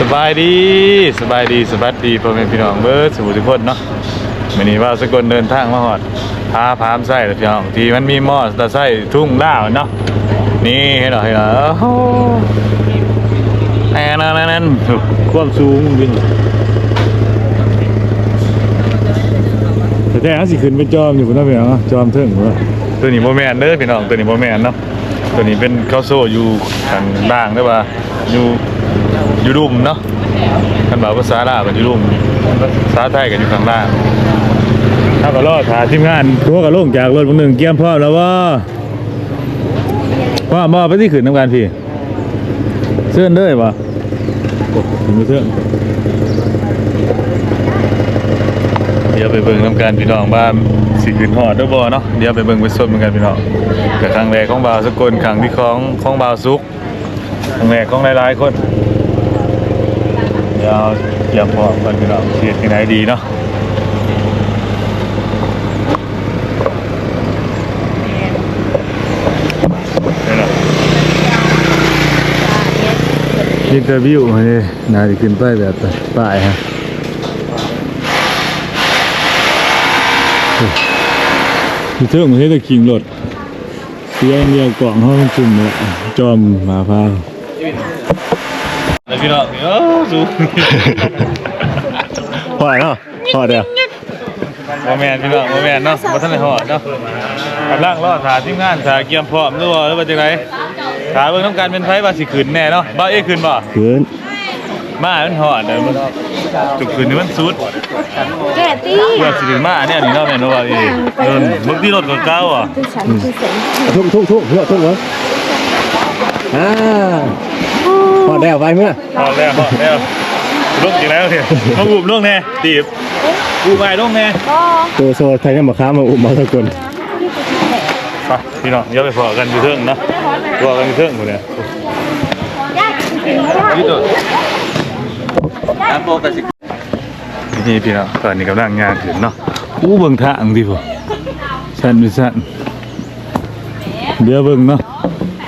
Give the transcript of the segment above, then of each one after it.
สบายดีสบายดีสบัสดีพ่อแม่พี่น้องเบิร์ดสมุทรทุกคนเนาะวันนี้ว่าสกลเดินทางมาหอดพาพามไส้แล้วพี่น้องที่มันมีหม้อตะไส้ทุ่งล่าวเนาะนี่ให้หน่อยให้หน่อยโอ้โหแอนนั่นนั่นนั่นความสูงวิ่งแต่แท้สิขึ้นเป็นจอมอยู่บนนั้นพี่น้องจอมเทิงอยู่ตัวนี้โมแมนเด้อพี่น้องตัวนี้โมแมนเนาะตัวนี้เป็นข้าวโซ่อยู่ทางล่างได้ป่ะอยู่ อยู่รุมเนาะคันบอกภาษาลาวกันอยู่รุมภาษาไทยกันอยู่ข้างล่างถ้าก็รอดหาทีมงานทัวกับลงจากรถบางหนึ่งเกียมพร้อมแล้วว่าว่ามาไปที่ขืนทำการพี่เสื้อเด้อวะโอ้ถึงเสื้อเดี๋ยวไปเบิ่งทำการพี่น้องบ้านสิขืนหอดด้อบ่เนาะเดี๋ยวไปเบิ่งไปสดเหมือนกันพี่น้องกับครั้งแรกของบ่าวสกลครั้งที่ของของบ่าวซุกครั้งแรกของหลายๆคน ดี๋ยวเตรียมพร้อมกันพี่น้องเสียที่ไหนดีเนาะอินเตอร์วิวนี่น่าจะขึ้นไปแบบป้ายฮะพี่เทิงมันให้ตะคิงรถเสียงเดียวกล่องห้องจุ่มเนี่ยจอมหมาพา พี่น้องเออสูหอดเนาะหอดเดียวโมแมนพี่น้องโมแมนเนาะมาท่านไหนหอดเนาะกำลังรอถาทีมงานถาเกียมพร้อมหรือว่าหรือว่าจังไรถาเบิ่งต้องการเป็นไฟว่าสิขึ้นแน่เนาะบ่เอ้ขึ้นบ่คืนมามันหอดเด้อมันจุกขึ้นนี่มันสุดแกะตี้เพื่อสิถึงมาเนี่ยนี่เนาะแม่นบ่ว่าอีเดินบางทีรถก็เก่าอะคือฉันคือเสียงทุกทุกทุกเพื่อทุกวะอ่า พอได้เอาไปเมื่อหอดแล้วหอดแล้วลงจริงแล้วเนี่ยมาบุบลงแน่ตีบกูไปลงแน่ก็ตัวโซ่ไทยยังมาค้ามาอุ้มมาตะกนไปพี่น้องเดี๋ยวไปพอกันอยู่เทิงเนาะพอกันอยู่เทิงหมดเลยยากจริงๆไม่ได้นี่ตัวนี่พี่น้องตอนนี้กำลังงานถึงเนาะอู้เบิ่งทางดิพ่ชันเป็นชันเดี๋ยวเบิ่งเนาะ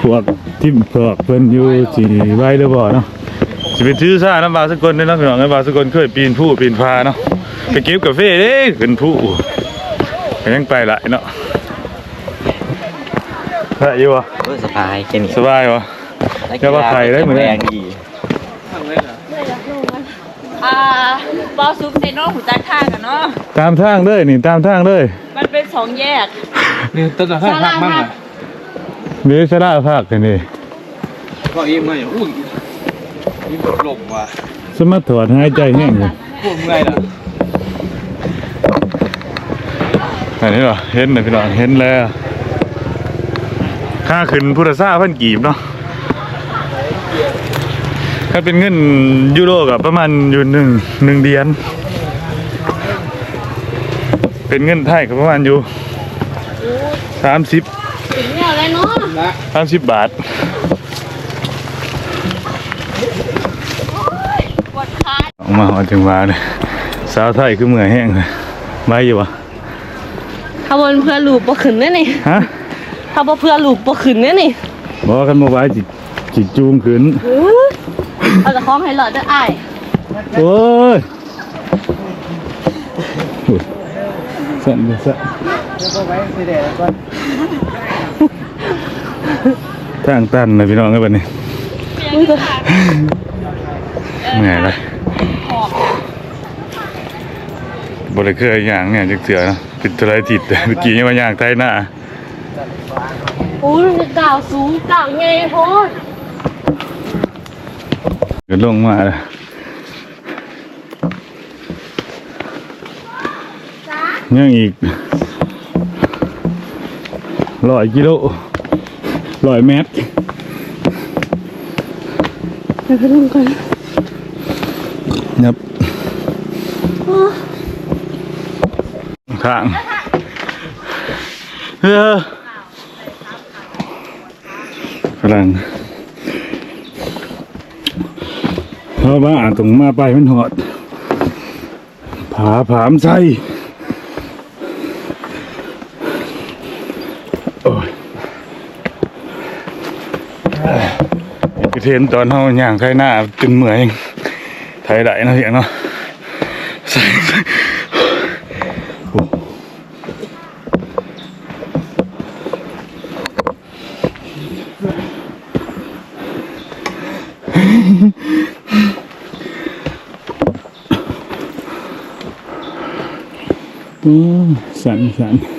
พวกทิมพวกเพิ่นอยู่สิไว้หรือบ่เนาะสิเป็นถือซ่าน้ำบาสกลเด้อเนาะพี่น้องน้ำบาสกลเคยปีนผู้ปีนพาเนาะไปเก็บกาแฟเด้ขึ้นผู้ก็ยังไปหลายเนาะได้อยู่วะโอ้ยสบายแค่นี้สบายวะอย่าว่าใครได้เหมือนกันแรงดีอ่าบอซุปเซโน่หูจักทางกันเนาะตามทางเลยนี่ตามทางเลย มันเป็นสองแยกนี่ต้นตะไคร้พักมั่งอะ เดี๋ยวชะลาภาคกันนี่ก็อิ่มเลยอุ้ยอิ่มหลงว่ะสมาถอดหายใจแห้งอยู่พวกเมื่อยล่ะอันนี้เหรอเห็นนะพี่น้องเห็นแล้วค่าขึ้นพุทธซ่าพันกีบเนาะถ้าเป็นเงินยูโรกับประมาณอยู่หนึ่งหนึ่งเดียน เป็นเงินไทยกับประมาณอยู่สามสิบถึงเนี่ยเลยเนาะ สามสิบบาทปวดขาออกมาหอจังหวะเลยสาวไทยคือเมื่อยแห้งเลยไม่อยู่วะขบวนเพื่อลูกบ่ขึ้นแน่นี่ฮะถ้าบ่เพื่อลูกบ่ขึ้นแน่นี่บอกกันมาไว้จิจิจูงขึ้นเอาแต่ของให้หลอดเด้ออ้ายโอ้ยอุ๊ยสั่นเลยสั่น ทางตันเลยพี่น้องกันบัดนี้เหนื่อยเลยบริเคยอย่างเนี่ยจักเสือเนาะปิดทรายติดเมื่อกี้ยังมาอย่างไทยหน้าโอ้ยมันกล่าวสูงกล่าวไงโพดเดี๋ยวลงมาเลยยังอีกร้อยกิโล ร้อยเมตรเดี๋ยวไปลงก่อนยับทางเฮ้อกำลังเพราะว่าตรงมาไปมันหอดผาผามใส่ เทนตอนเฮาย่างไข่หน้าจนเหมื่อย ช้ได้นะเพียงเนาะใส่ใส่โอ้โอ้สั่นสั่น ฮัลโหลฮัลโหลเบิ่งคือเบิ่งเราเป็นผู้หญิงเรายังบ่เมื่อย เมื่อยปะครับ เมื่อย เมื่อยคน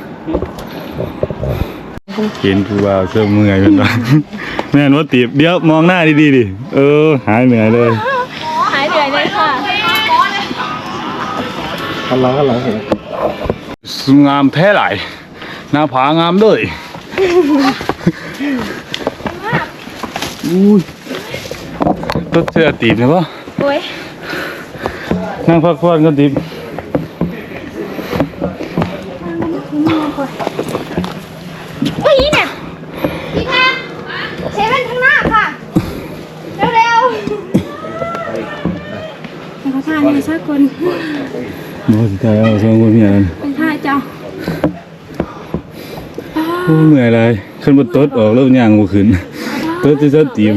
เฮลเฮ้ยตีบไหวละเห็นผู้บ่าวเสื้อเมื่อยเป็นไรแม่นว่าตีบเดี๋ยวมองหน้าดีๆดิเออ หายเหนื่อยเลยหายเหนื่อยเลยค่ะกันหลังกันหลังเห็นงามแท้หลายหน้าผางามด้วยอุ้ยรถเสื้อตีบนะปะโอ้ยนั่งพักผ่อนก็ตีบ เฮ้ยเนี่ยพี่คะเซเว่นข้างหน้าค่ะ เร็วๆเขาทานเนี่ยสักคน โอ้ย ตายเอาสองคนเมียกันเป็นท่าเจ้าโอ้เหนื่อยอะไรขึ้นบนโต๊ะออกแล้วย่างบ่ขึ้นโต๊ะจะจะตีบ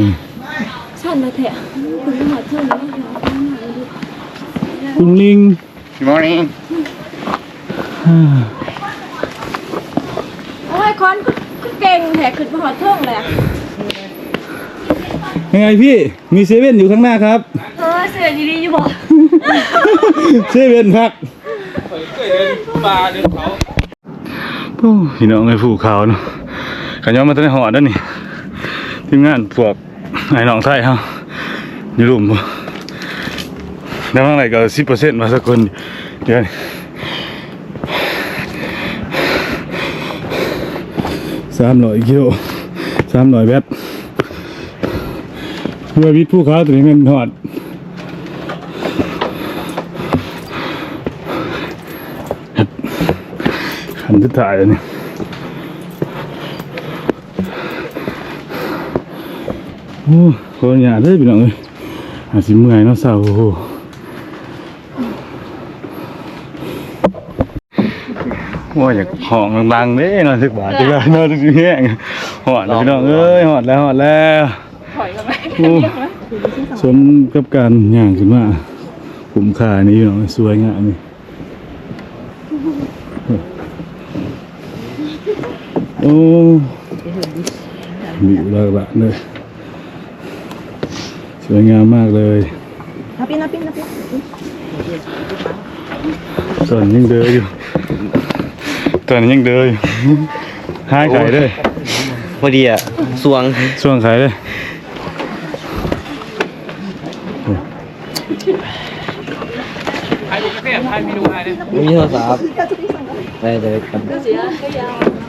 สั่นมาเถอะคุณหมอเชื่อไหมคุณลิงมอนี่โอ้ยคอนคือเก่งแถขึ้นมาหอดเทิงเลยอะยังไงพี่มีเซเว่นอยู่ข้างหน้าครับ เออเสือดีๆอยู่บ่เซเว่นพัก เคยเดินป่าเดินเขาโอ้พี่น้องไอ้ผู้เขาเนาะขันย้อนมาตั้งแต่หอดนั่นนี่ทีมงานพวกไอ้น้องไทยเฮาอยู่รุมบ่แล้วเมื่อไหร่ก็สิบเปอร์เซ็นต์มาสักคนเดี๋ยวสามร้อยกิโลสามร้อยแบตเมื่อวิทย์ผู้ขาตัวนี้แมันหอด ขันจะถ่ายนนี้โอ้ขออนุญาตเด้พี่น้องเอ้ยอาจสิเมื่อยเนาะสาวโอ้โหว่าอยากห้องดังๆเด้เนาะสักบาทจังไดเนาะจังสิแห้งหอดแล้วพี่น้องเอ้ยหอดแล้วหอดแล้วถอยกันไหมโอ้สมกับการย่างขึ้นมาคุ้มค่านี่พี่น้องสวยงามนี่ โอ้บิวหลากหลายเลยสวยงามมากเลยนับปีนับปีนับปีตอนยังเดินอยู่ตอนยังเดินอยู่ห้ายไข่เลยพอดีอะสวงช่วงไข่เลยไอ้ลูกกาแฟไอ้เมนูไอ้เนี่ยมีโทรศัพท์ได้เลยครับ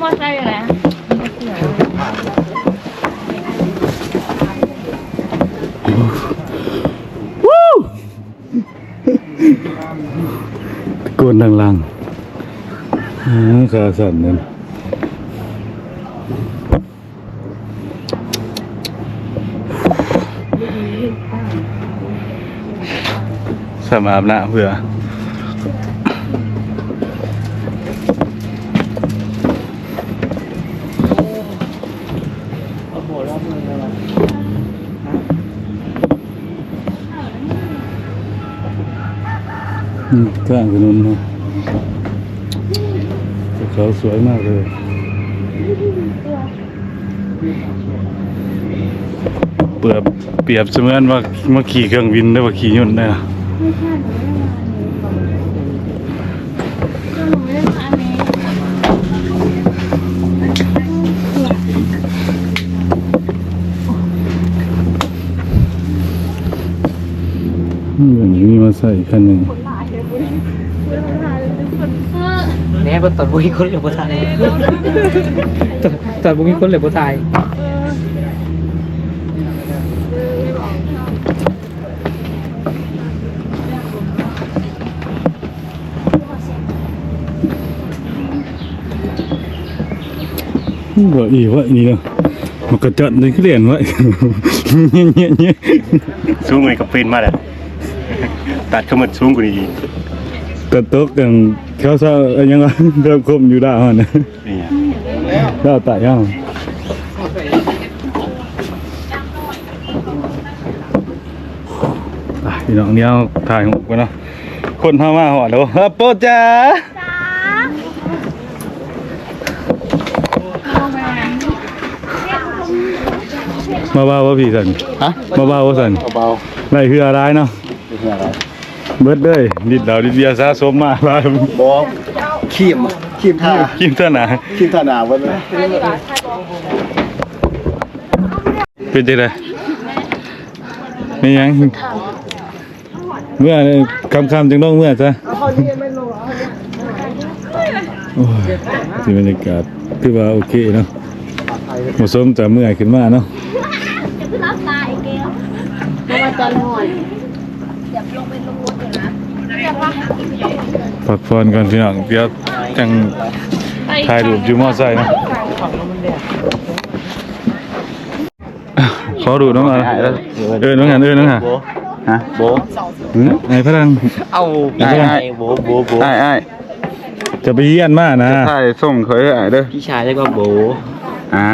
มอไซค์อยู่ไหนตะโกนดังๆอ่าขาสั่นนั่นสำอาบน้ำเพื่อ ข้างถนนนะภูเขาสวยมากเลยเปรียบเปรียบเสมือนว่ามาขี่เครื่องบินได้ว่าขี่ยนต์ได้นะอืมอย่างนี้มาใส่คันหนึ่ง แม่บนตอนบุ้ยคนเหลือบ่ตายตอนบุ้ยคนเหลือบ่ตายบ่อีว่านี่เนาะมันกระจัดเลยคือเรียนไว้เงี้ยเงี้ยเงี้ยสูงกว่านี้ก็ปีนมาแล้วตัดเข้ามาสูงกว่านี้อีกกระตกกัน เขาเศร้าเอ้ยยังว่าเริ่มคมอยู่ดาวนะนี่ดาวตายยังอะพี่น้องเนี้ยถ่ายหูกันเนาะคนเข้ามาหอดแล้วฮับโปจ้ามาบ้าว่าพี่สันฮะมาบ้าว่าสันเบาไรคืออะไรเนาะๆเป็นอะไร เบิดเลยดิดดาวดิดเบียร์สะสมมาบ้าบอกขีมขีมท่ากินเท่าไหนาขีมท่าหนาวันเลยเป็นจังไดไม่ยังเมื่อคำคำๆจึงต้องเมื่อซะโอ้ยที่บรรยากาศคือว่าโอเคเนาะเหมาะสมจะเมื่อยขึ้นมาเนาะ รับตาอีกแล้วเพราะว่าตอนหอนเดี๋ยวลงไปลงรถเดี๋ยวนะเดี๋ยวว่า พักผ่อนก่อนพี่น้องเดี๋ยวจังถ่ายรูปอยู่มอไซค์เนาะขอดูน้องอะเออน้องอะเออน้องอะฮะโบหือไอ้พลังเอาไอ้ไอ้โบโบโบไอ้ไอ้จะไปเยี่ยนมานะใช่ส่งเคยไอ้เด้อพี่ชายเรียกว่าโบไอ้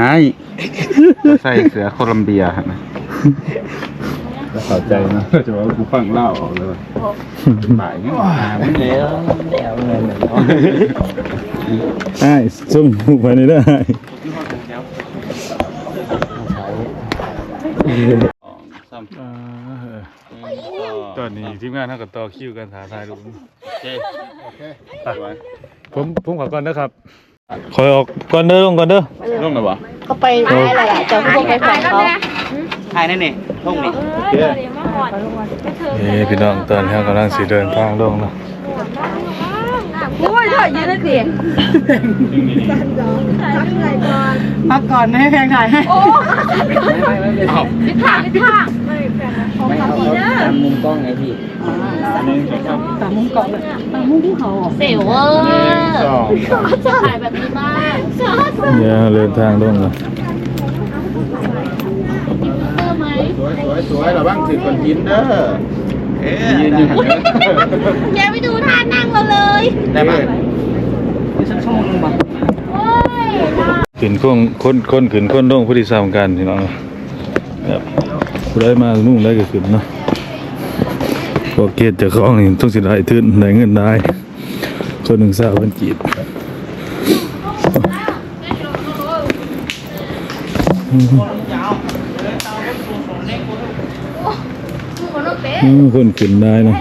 ใส่เสือโคลัมเบียฮะนะ เข้าใจนะจะว่ากูฟังเล่าออกเลยบ่ายเนี่ยแล้วแล้วเงินไอ้ส่งหูไปนี่ได้ตอนนี้ทีมงานเท่ากับต่อคิวกันถ่ายถ่ายรูปผมผมขอก่อนนะครับขอออกก่อนเด้อลงก่อนเด้อลงนะวะเขาไปได้อะไรล่ะเจ้าพวกไปฝังเขา ทายนั่นนี่ท่องนี่เอ้พี่น้องตอนนี้เรากำลังสิเดินทางลงเนาะโอ้ยถอยยืนเลยสิพักก่อนไม่ให้แพงถ่ายให้โอ้พิธาพิธาไม่เอาเขาตามมุมกล้องไงพี่เสียวเวอร์จะถ่ายแบบนี้บ้างเดี๋ยวเดินทางลงเนาะสวย สวยสวยระวังถึงคนกินเด้อเอ๊ะยืนอยู่หันอย่าไปดูท่านั่งเราเลยได้ไหมขึ้นคนคนคนขึ้นคนลงผู้ที่สามกันพี่น้องแบบผู้ได้มานุ่งได้ก็ขึ้นเนาะพอเกียรติเจะคล้าของนี่ต้องสิได้ทื่นได้เงินได้คนหนึ่งสาวเป็นกีบอืม คนขึ้นได้เนาะ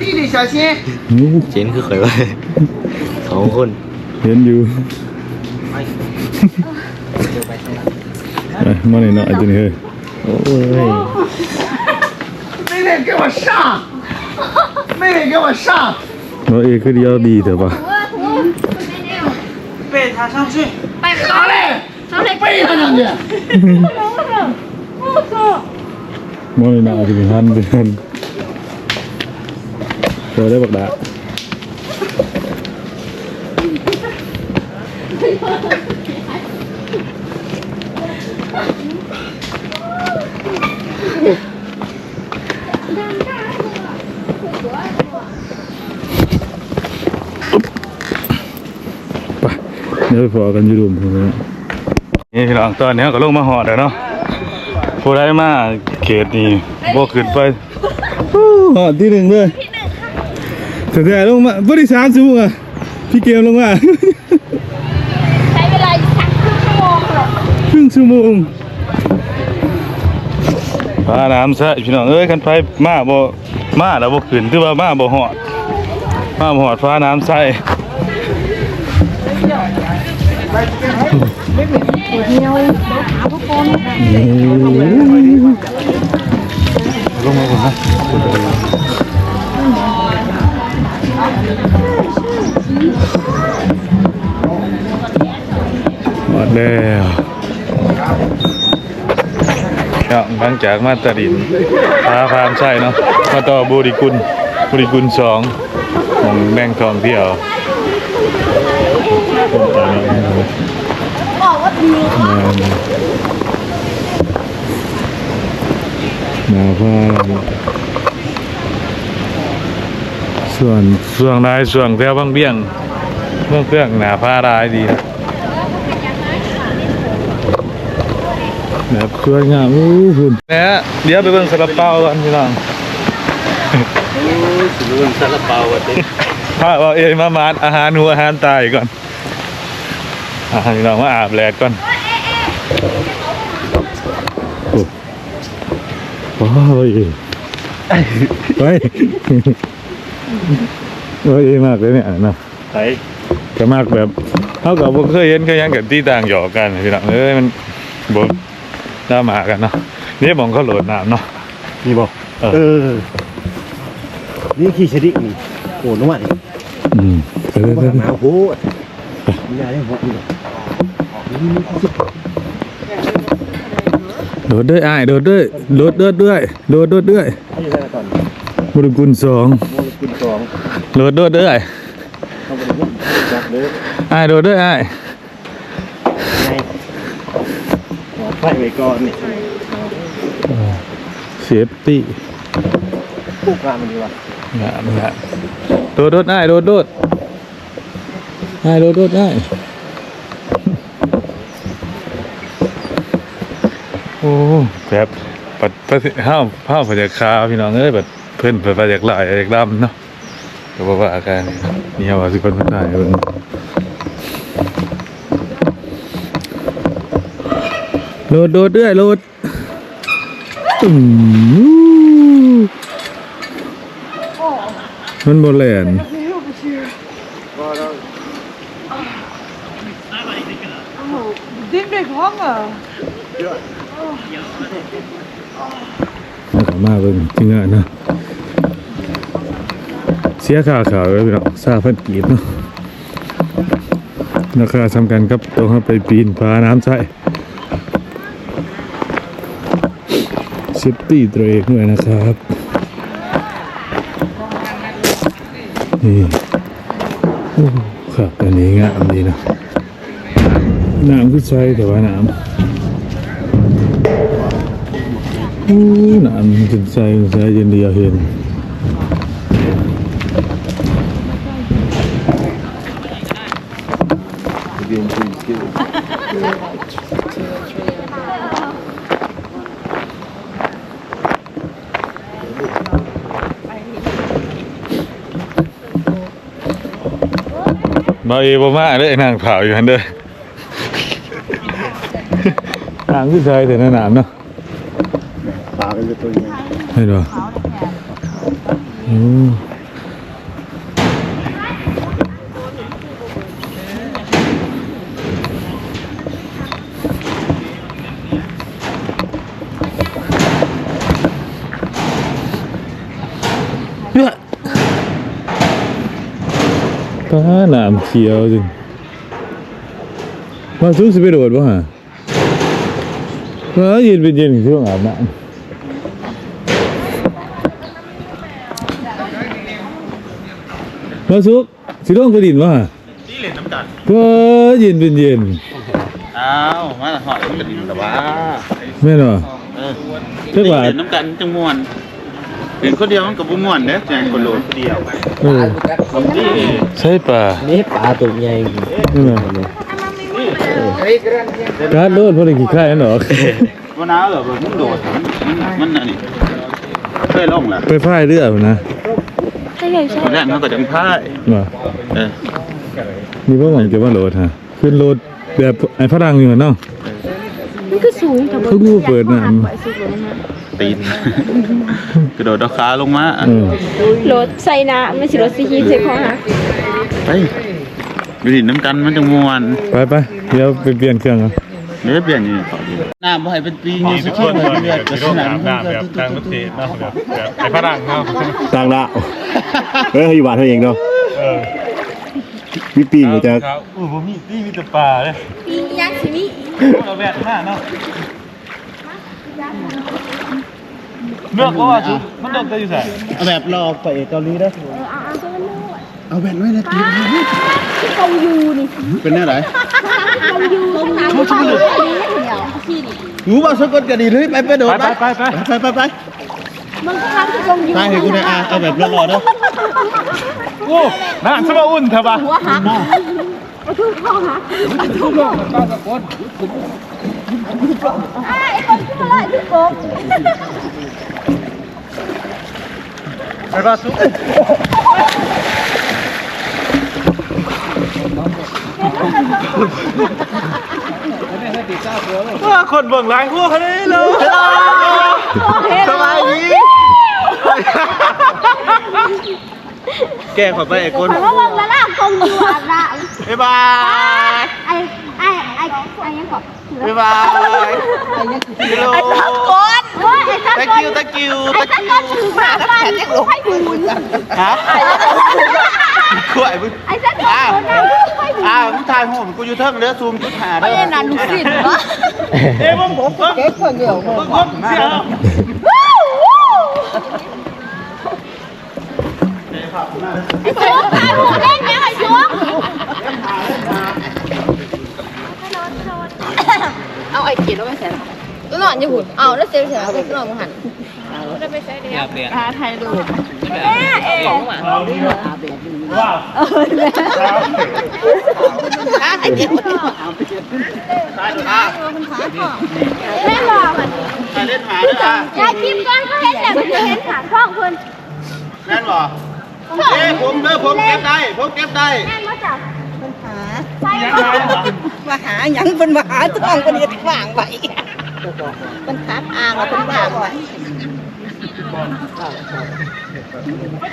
弟弟小心 อู้ เจนคือเคยว่าสองคน เห็นอยู่ ไปมาหน่อยหน่อยตัวนี้เฮ้ย โอ้ย 妹妹给我上妹妹给我上 เราเอคือเดียวดีเถอะปะ ไปเขาเลยเขาเลย 背他上去 มาหน่อยหน่อยจะเป็นพันเป็นพันเราได้บักดาไปเดี๋ยวไปพอกันอยืดมพวกนี้นี่พี่น้องตอนนี้ก็ลงมาหอดแล้วเนาะ ผู้ได้มาเขตนี่บ่ขึ้นไปฮู้หอดที่หนึ่งเลยแต่แต่ลงมาบริสามชั่วโมงอะพี่เกมลงมาใช้เวลาอีกสักครึ่งชั่วโมงหรอครึ่งชั่วโมงพาน้ำซะพี่น้องเอ้ยคันไปมาบ่มาแล้วบ่ขึ้นถือว่ามาบ่หอดมาบ่หอดฟ้าน้ำใส่ ลงมาผมนะมาแล้วครับหลังจากมาตรินพาพามใช่เนาะมาต่อบุริกุลบุริกุลสองของแบงทองเที่ยวบอกว่าดี ค่ะนาพาส่วนส่วนนายส่วนแถวบางเบี้ยงเมื่อเครื่องหนาผ้ารายดีนะแบบสวยงามอู้หุ่นนะเดี๋ยวไปเบิ่งซาลาเปากันพี่น้องสิเรื่องซาลาเปาวันนี้พาเอาเองมามาดอาหารหัวอาหารตายก่อนอาหารเรามาอาบแลกก่อน โอ้ว้าวเอ้ยไปโอ้ยมากเลยเนี่ยนะไปก็มากแบบเท่ากับบ่เคยเห็นเคยยังกับที่ต่างหยอกกันพี่น้องเอ้ยมันบ่น่ามากันเนาะนี่มองเขาโหลดน้ำเนาะนี่บอกเออนี่ขี่ชดิกนี่โอ้นุ่มอะนี่อืมเออหนาวโหดนี่ได้หมดนี่ โดดด้วยอ้ายโดดด้วยโดดด้วยด้วยโดดด้วยด้วยให้ได้ก่อนบุรุกุลสองโมลกุลสองโดดด้วยด้วยเข้าไปเล่นจับเลยอ้ายโดดด้วยอ้ายไงหอไฟไว้ก่อนนี่เซฟตี้ปลูกกล้ามันดีว่ะงามงามโดดโดดอ้ายโดดโดดอ้ายโดดโดดอ้าย อ้แบบปัดปัดห้าวห้าวพยักคาพี่น้องเอ้ยแบบเพิ่อนเพิ่นพยักหลายพยักดำเนาะก็บ่ว่าอากันนี่ว่าสิคนเพิ่นได้เบิ่งโดดโดดด้วยโดดมันโบแลนดิ้นด้วยท้องเห รอมันขอมาเบิ่งจริงอ่นะเสียค่าขาวเลยพี่น้องซาเพิ่นกีดเนาะราคาสำคัญครับต้องไปปีนผาน้ำใช่เซฟตี้ตัวเองด้วยนะครับนี่โอ้ครับอันนี้งามดีนะน้ำคือใสแต่ว่าน้ำ น้ำเป็นใจใจเย็นเดียวเห็นมาเอบมาเลยนางเผาอยู่หันเด้อ นางคือใจแต่น้ำเนาะปลาเป็นตัวยังไงให้ดูโอ้เนี่ยป้าหนามเขียวจริงมาสู้ สิไปโดดป่ะฮะมาเย็นเป็นเย็นช่ วงอาบน้ำมาสุกสิลงไปดินว่านี่เลยน้ำกันก็เย็นเป็นเย็นอ้าวมาหอดมันกระดิ่งแต่ว่าแม่นบ่เออเท่าว่าเห็นน้ำกันจังม่วนเห็นคนเดียวมันกับบุม่วนเด้อแจงคนโหลดคนเดียวเออนี่ใช่ป่ะนี่ปลาตัวใหญ่นี่ไงการโดดพอได้กี่ค่ายนั่นหรอกวันน้าเหรอแบบมันโดดมันมันอันนี้เคยลงแหละไปพายเรือพุ่นนะใช่ใช่ใช่คนแรกเขาก็จะมีพ่ายบ่เออมีบ่หวังจะว่าโหลดฮะขึ้นโหลดแบบไอ้พลังอยู่เนาะมันก็สูงแต่เขาเปิดน้ไหวสุดลงมาตีน กระโดดเอาขาลงมาำเออรถใส่น้ำไม่ใช่รถซีคีใส่คอฮะไปดูดิน้ำกันมันจังม่วนไปไปเดี๋ยวไปเปลี่ยนเครื่องเอา เดี๋ยวเปลี่ยนอยู่ต่อดีน้ำบ่ให้เป็นปีนี่สักทีเลยเดือดจะขนาดนั้นแบบต่างประเทศเนาะแบบแบบไอ้พลังเนาะต่างดาวเฮ้ยเขาอยู่บ้านเขาเองเนาะเออมีปีกอยู่จากครับอู้ผมมีนี่มีแต่ปลาเลยปียังสิมีเราแวดหน้าเนาะเลือกว่าชุดมันเดินจะอยู่ไหนเอาแบบรอไปเกาหลีได้เอาแบบไว้นะตีที่กงยูนี่เป็นแน่ไหน กงยูข้างน้าเขาชื่อเดียวที่นี่หนูว่าสกุลกันดีเลยไปไปโดดไปไปไปไปไปไปมันข้างที่กงยูตายเห็นกูได้อะเอาแบบรอๆเด้อโอ้น่าสมาอุ่นเถอะปะหัวหักเอาทุกข้อหักเอาทุกข้อไอ้คนขึ้นมาเลยทุกคนไปปะซุ ว่าคนเบิ่งหลายพวกเขาเลยเลยสบายดีแกขอไปไอ้คนเพราะว่ามันล่ากงยูอะไรบ๊ายบายไอ้ไอ้ไอ้ไอ้ยังกบบ๊ายบายฮัลโหลไอ้สักคนเฮ้ยไอ้สัก thank คน you thank you ไอ้ thank สัก you คนถือมาบ้านให้บุญฮะขวายมึงไอ้สักคนคนนั้นให้บุญ อ้าวมึงถ่ายหัวกูอยู่เทิงเด้อซูมกูถ่ายเด้อไม่นานลูกศิษย์วะเอ้ยผมผมเก๊กคนเดียวผมผมเสียไอ้ชุกไอ้หมูเล่นยังไอ้ชุกเอาไอ้ขีดแล้วไม่ใส่ตัวนอนอยู่หุ่นเอาแล้วเซลล์เสร็จแล้วตัวนอนมึงหันจะไปใส่เดียวอาไทยดูแม่เอ๋ว้าวอาไทยเดียวแม่บอกถ่ายเล่นหาด้วยอะยายคิมก้อนเขาเห็นแต่ไม่เห็นขาช่องคุณแม่นบ่เอ้ผมเด้อผมเก็บได้ผมเก็บได้แม่มาจับยังไงวะมาหาหยังเป็นมาหาทองเป็นเฮ็ดขวางไว้เป็นคัดอ่างแล้วเป็นขวางไว้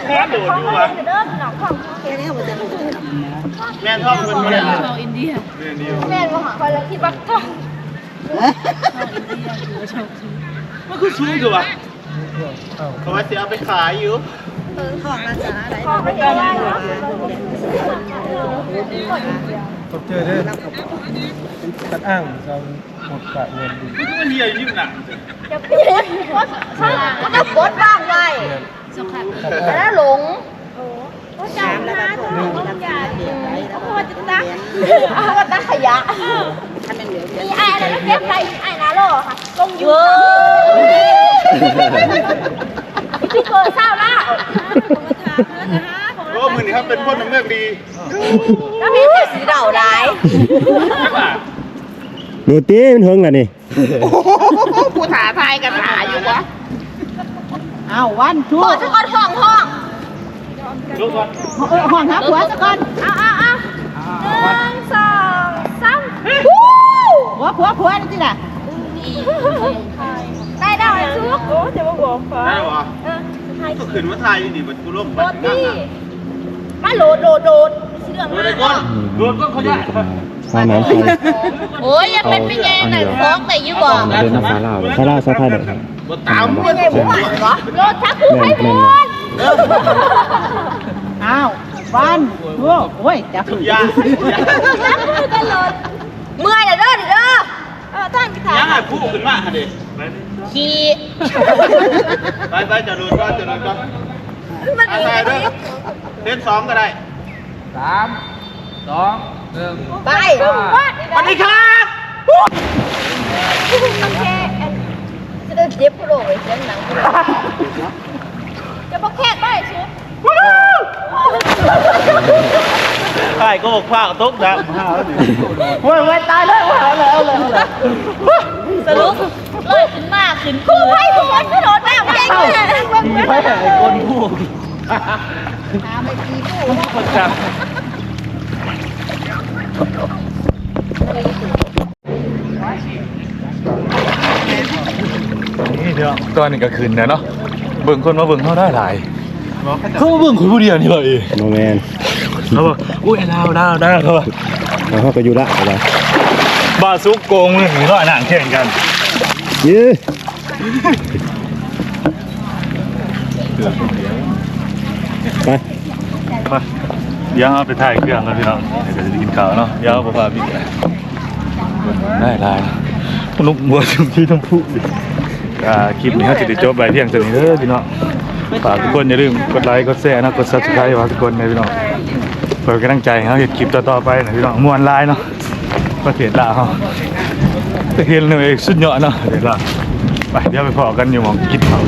แค่โดดดูวะเดินหนองของแค่นี้มันจะรู้แม่นท่องเป็นบ่ได้อะแม่มาหาคนละที่บักท้องมันคือสูงอยู่วะเขาว่าสิเอาไปขายอยู่ทองรักษาอะไรของไม่ได้หรอเจอเด้อตัดอ้างเราหมดกะเงินดิมันเฮียยิ่งหนักจะปีนก็จะปดบ้างไว้ แล้วหลงก็จำนะตัวหลงอย่าเขาพูดจะตักเขาก็ตักขยะถ้ามันเหลือมีไอ้อะไรเก็บไปไอ้นาโลค่ะลงอยู่ที่เกิดเศร้าละโอ้มือนี่ครับเป็นคนน้ำเลือกดีแล้วมีสีเดาร้ายดูตีมันเฮิงอะนี่ผู้ถาทายกันหาอยู่วะ อ้าววันชั่วเปิดสักคนห้องห้องลุกก่อนเออห้องหาผัวสักก่อนเอาเอาเอาหนึ่งสองสามผัวผัวผัวนี่สิล่ะได้ดาวไอ้ซุกโอ้จะมาบอกฟ้าได้บ่เออไทยก็ขึ้นว่าทายอยู่นี่มันกูลบโดดดิมาโหลดโหลดโหลดสีเหลืองโดมานไอ้ก้อนโดนก็ขยะฟ้าน้ำฟ้าโอ้ยยังเป็นเป็นไงไหนฟ้องแต่ยุบอกเดินน้ำฟ้าลาวฟ้าลาวฟ้าไทยเด้อครับ บ่ตามเป็นไงผมหวานวะโลดชักผู้ให้บุญอ้าววันชั่วโอ้ยจับยาชักผู้กันโหลดเมื่อยเด้อเด้อเด้อเออตั้งที่ถายังไงผู้ขึ้นมาฮะดิขี่ไปไปจะโดนก็จะโดนก็มันอาดีทายเด้อเล่นสองก็ได้สามสองหนึ่งไปสวัสดีครับมันแค่ จะเดินเจ็บโลกไอ้เส้นหนังจะบอกแค่ไปชุดใช่ก็บอกฟ้าตกดำห้าแล้วดิโอ้ยโอ้ยตายแล้วเอาเลยเอาเลยเอาเลยสรุปลอยขึ้นมาขึ้นคู่ให้ทุกคนกระโดดน้ำเก่งเลยไม่ใช่ไอ้คนผู้ นี่เดี๋ยวตอนนี้ก็คืนแล้วเนาะเบิ่งคนมาเบิ่งเขาได้หลายเขามาเบิ่งคนผู้เดียวนี่เหรอเอโนแมนเขาบอกอุ้ยดาวดาวดาวเขาบอกแล้วเขาก็อยู่ละอะไรบาซุกโกงเลยหรือว่าหนังแข่งกันยื้อไปไปเดี๋ยวเอาไปถ่ายเครื่องกันพี่น้องเดี๋ยวก็จะกินข้าวเนาะเดี๋ยวเอาไปพาพี่ได้ได้นุกบัวทั้งที่ทั้งผู้ อ่าคลิปนี้เขาจะได้จบไปเพียงเท่านี้เด้อพี่น้องฝากทุกคนอย่าลืมกดไลค์กดแชร์นะกดซับสไครต์ฝากทุกคนนะพี่น้องเปิดกำลังใจให้เขาเห็นคลิปต่อๆไปนะพี่น้องมวนไลายเนาะประเทศลาวเขาประเทศเลยสุดยอดเนาะเดี๋ยวละไปเดี๋ยวไปพอกันอยู่หมองกินข้าว